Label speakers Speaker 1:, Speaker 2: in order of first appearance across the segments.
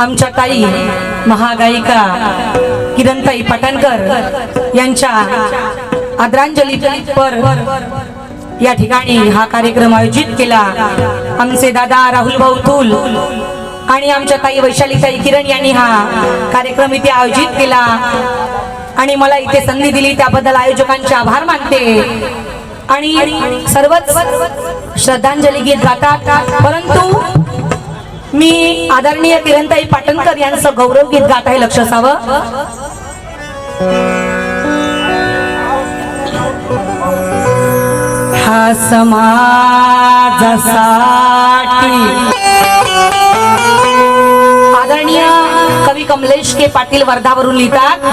Speaker 1: आमच्या ताई महागायिका किरणताई पटणकर यांच्या आदरांजली पर या ठिकाणी हा कार्यक्रम आयोजित केला. आमचे दादा राहुल भाऊ तुल आणि आमच्या ताई वैशालीताई किरण यांनी हा कार्यक्रम इथे आयोजित केला. आणि मला इथे संधी दिली त्याबद्दल आयोजकांचे आभार मानते. आणि सर्वच श्रद्धांजली गीत गातात परंतु मी आदरणीय किरणताई पाटणकर यांचं गौरव गीत गात आहे लक्ष असावं. हा समाजासाठी आदरणीय कवी कमलेश के पाटील वर्धावरून लिहितात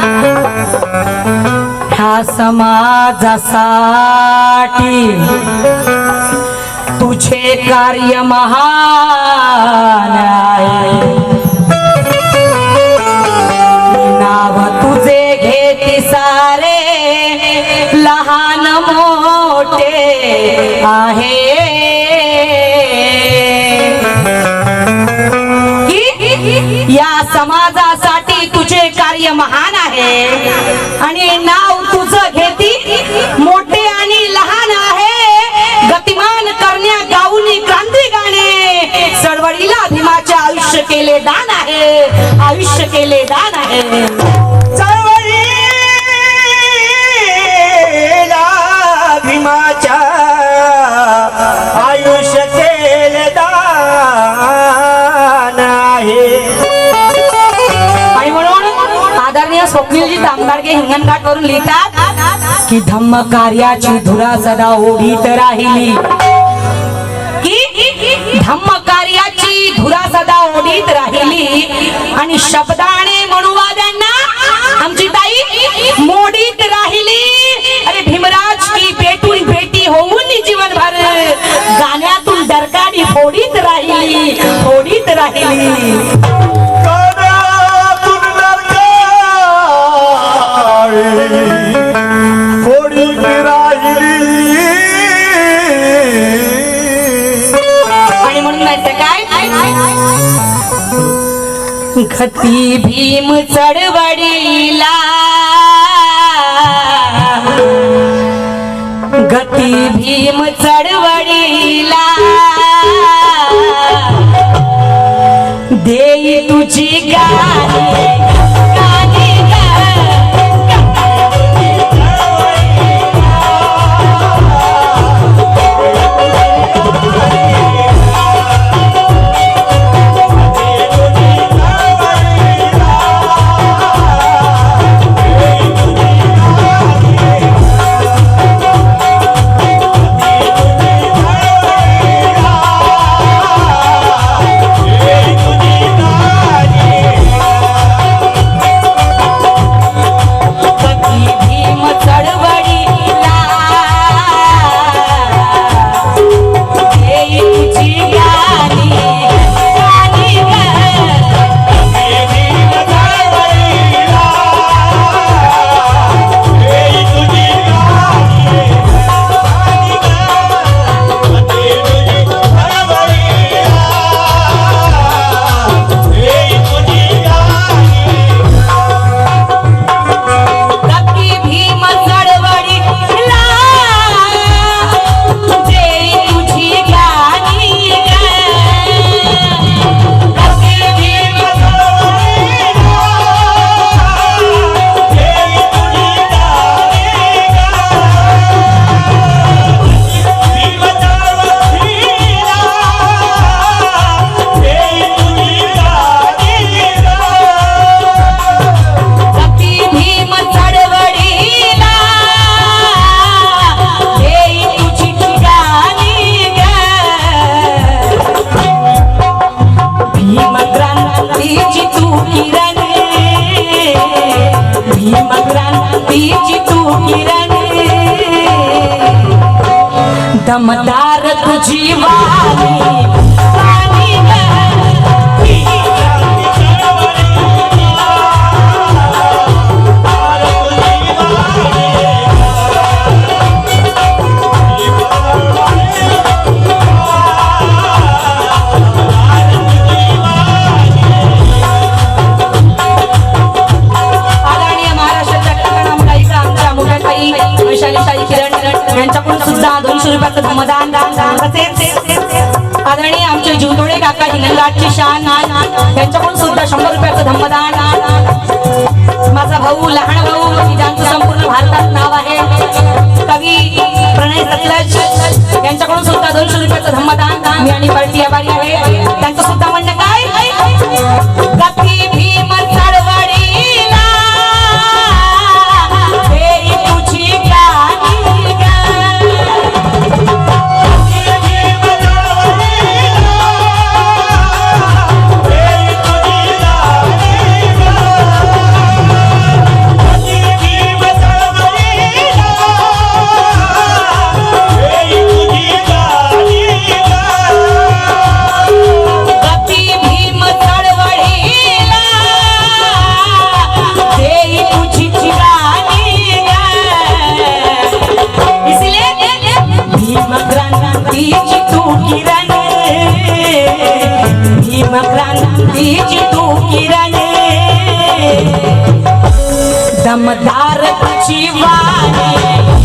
Speaker 1: हा समाजासाठी तुझे कार्य महान आहे. नाव तुझे घेती सारे लहान मोठे आहे. या समाजासाठी तुझे कार्य महान आहे. आणि नाव केले दान आहे आयुष्य केले दान आहे.
Speaker 2: भीमाच्या आयुष्य केले दान आहे.
Speaker 1: आणि म्हणून आदरणीय स्वप्नीलजी तांबाडगे हिंगणघाट वरून लिहितात की धम्म कार्याची धुरा सदा ओढीत राहिली. माहीत राहिली. आणि शब्दाने म्हणूवाद्यांना आमची ताई मोडीत राहिली. अरे भीमराज की भेटून भेटी होऊन जीवन भर गाण्यातून दरकाडी फोडीत राहिली फोडीत राहिली. गती भीम चढवडीला. गती भीम चढवडीला. देई तुझी गाणी. दमदार यांच्याकडून सुद्धा दोनशे रुपयाचं समाधान तसेच आदरणीय आमचे जीवतोडे काका हिंगणघाटची शान यांच्याकडून सुद्धा शंभर रुपयाचं धम्मदान माझा भाऊ लहान भाऊ ज्यांचं संपूर्ण भारतात नाव आहे. कवी प्रणय सतलज यांच्याकडून सुद्धा दोनशे रुपयाचं धम्मदान मी आणि पार्टी आभारी आहे. क्रांतीची तू किरणे. दमदार तुझी वाणी.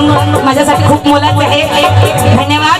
Speaker 1: माझ्यासाठी खूप मोलाचं आहे. धन्यवाद.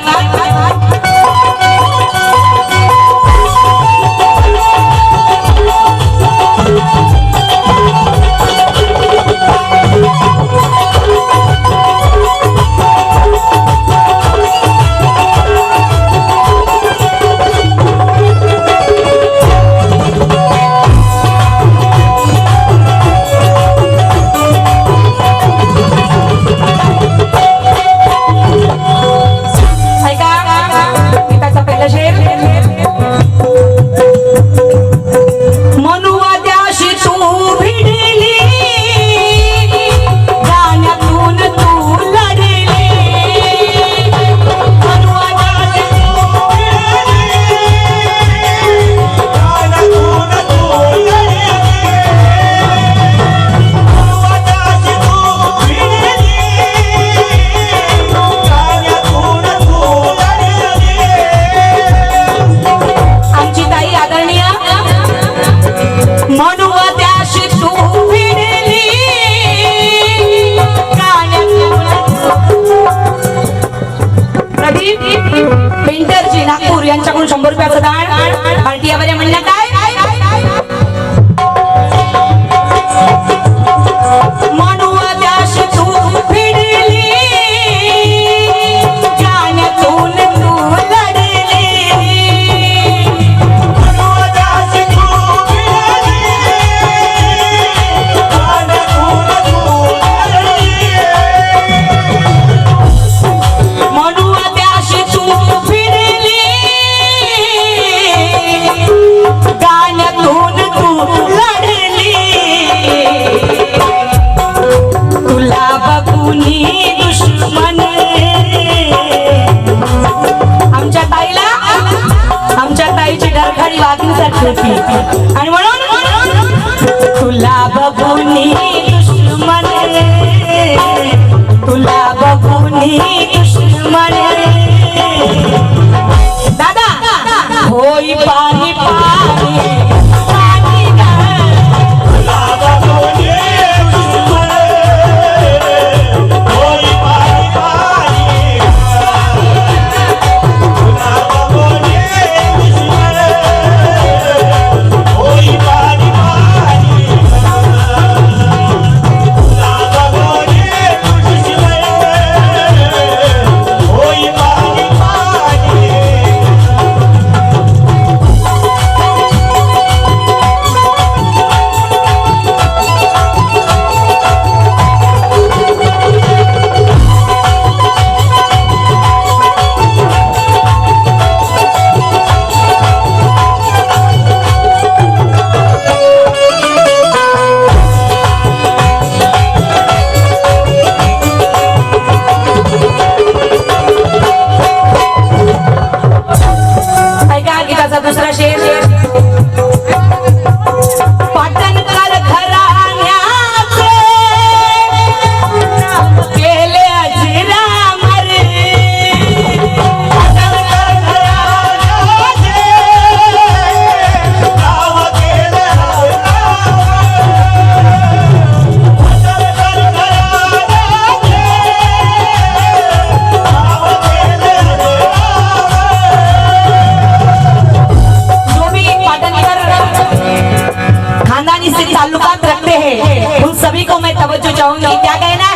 Speaker 1: बात रखते हैं। उन सभी को मैं तवज्जो चाहूंगी क्या कहना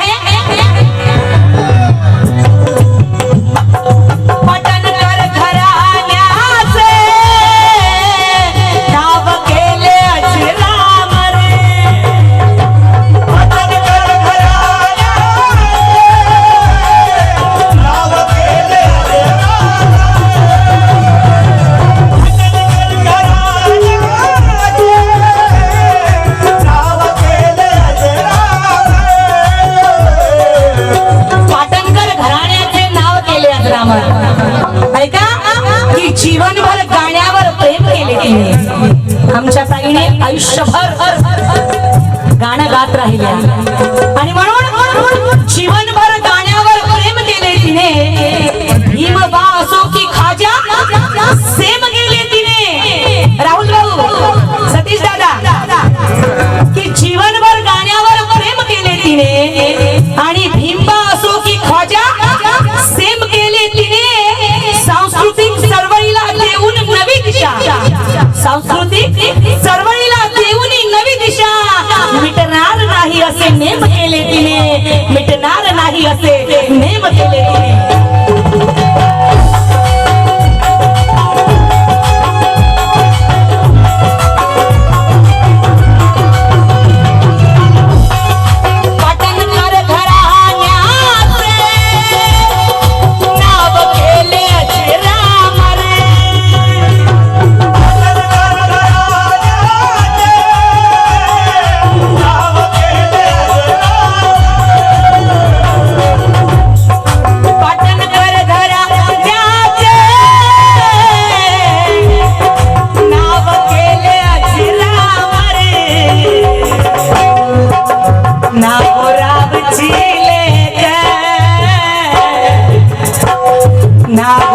Speaker 1: आयुष्यभर केले तिने
Speaker 2: मिटणार नाही असे. नेम केले
Speaker 1: ছিলে না